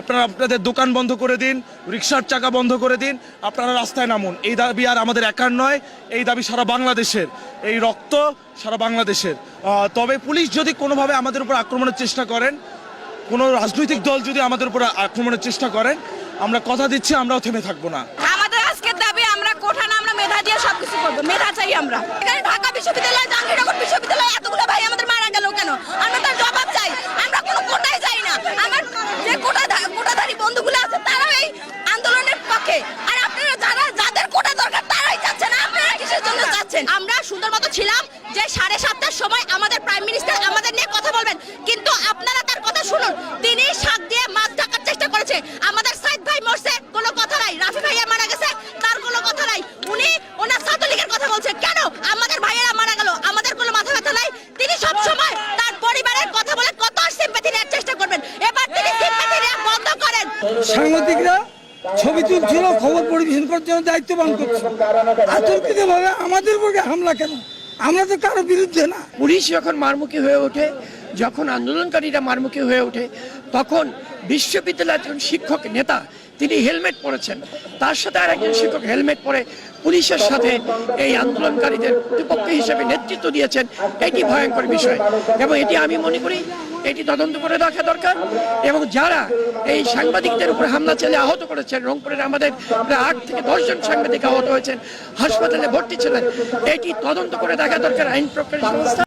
আপনারা আপনাদের দোকান বন্ধ করে দিন রিক্সার চাকা বন্ধ করে দিন, আপনারা রাস্তায় নামুন। এই দাবি আর আমাদের একার নয়, এই দাবি সারা বাংলাদেশের। এই রক্ত সারা বাংলাদেশের। তবে পুলিশ যদি কোনোভাবে আমাদের উপর আক্রমণের চেষ্টা করেন, কোনো রাজনৈতিক দল যদি আমাদের উপর আক্রমণের চেষ্টা করেন, আমরা কথা দিচ্ছি, আমরাও থেমে থাকব না। আমাদের আজকের দাবি, আমরা কোঠা না, আমরা মেধা দিয়ে সবকিছু করব। মেধা চাই আমরা। ঢাকা বিশ্ববিদ্যালয়, জাহাঙ্গীরনগর বিশ্ববিদ্যালয় এতগুলো ভাই আমাদের মারা গেল কেন আমরা তার জবাব চাই আমরা কোনো কোটায় যাই না আমার যে কোটা কোটাধারী বন্ধুগুলো আছে তারাও এই পক্ষে আর আপনারা যারা যাদের কোটা দরকার তারাই চাচ্ছেন আপনারা কিসের জন্য চাচ্ছেন আমরা সুন্দর মতো ছিলাম যে সাড়ে সাতটার সময় আমাদের প্রাইম মিনিস্টার আমাদের নিয়ে কথা বলবেন। কিন্তু আপনারা তার কথা শুনুন। তিনি শাক দিয়ে মাছ ঢাকার চেষ্টা করেছে। আমাদের সাইদ ভাই মরছে কোনো কথা নাই। রাফি ভাইয়া মারা গেছে তার কোনো কথা নাই। উনি ওনার ছাত্রলীগের কথা বলছে। কেন? আমাদের ভাইয়েরা মারা গেল। আমাদের কোনো মাথা ব্যথা নাই। তিনি সব সময় তার পরিবারের কথা বলে কত সিম্পাথি নেওয়ার চেষ্টা করবেন। এবার তিনি সিম্পাথি নেওয়া বন্ধ করেন। সাংবাদিকরা ছবি তুলছিল, খবর পরিবেশন করার জন্য দায়িত্ব পালন করছে। আতঙ্কিত ভাবে আমাদের উপরে হামলা কেন? আমরা তো কারও বিরুদ্ধে না। পুলিশ যখন মারমুখী হয়ে ওঠে, যখন আন্দোলনকারীরা মারমুখী হয়ে ওঠে, তখন বিশ্ববিদ্যালয়ের একজন শিক্ষক নেতা, তিনি হেলমেট পরেছেন। তার সাথে আর একজন শিক্ষক হেলমেট পরে পুলিশের সাথে এই আন্দোলনকারীদের প্রতিপক্ষ হিসেবে নেতৃত্ব দিয়েছেন। এটি ভয়ঙ্কর বিষয়। এবং এটি আমি মনে করি এটি তদন্ত করে রাখা দরকার। এবং যারা এই সাংবাদিকদের উপর হামলা চালিয়ে আহত করেছেন, রংপুরের আমাদের প্রায় আট থেকে দশজন সাংবাদিক আহত হয়েছেন, হাসপাতালে ভর্তি ছিলেন, এটি তদন্ত করে দেখা দরকার আইন প্রক্রিয়া সংস্থা।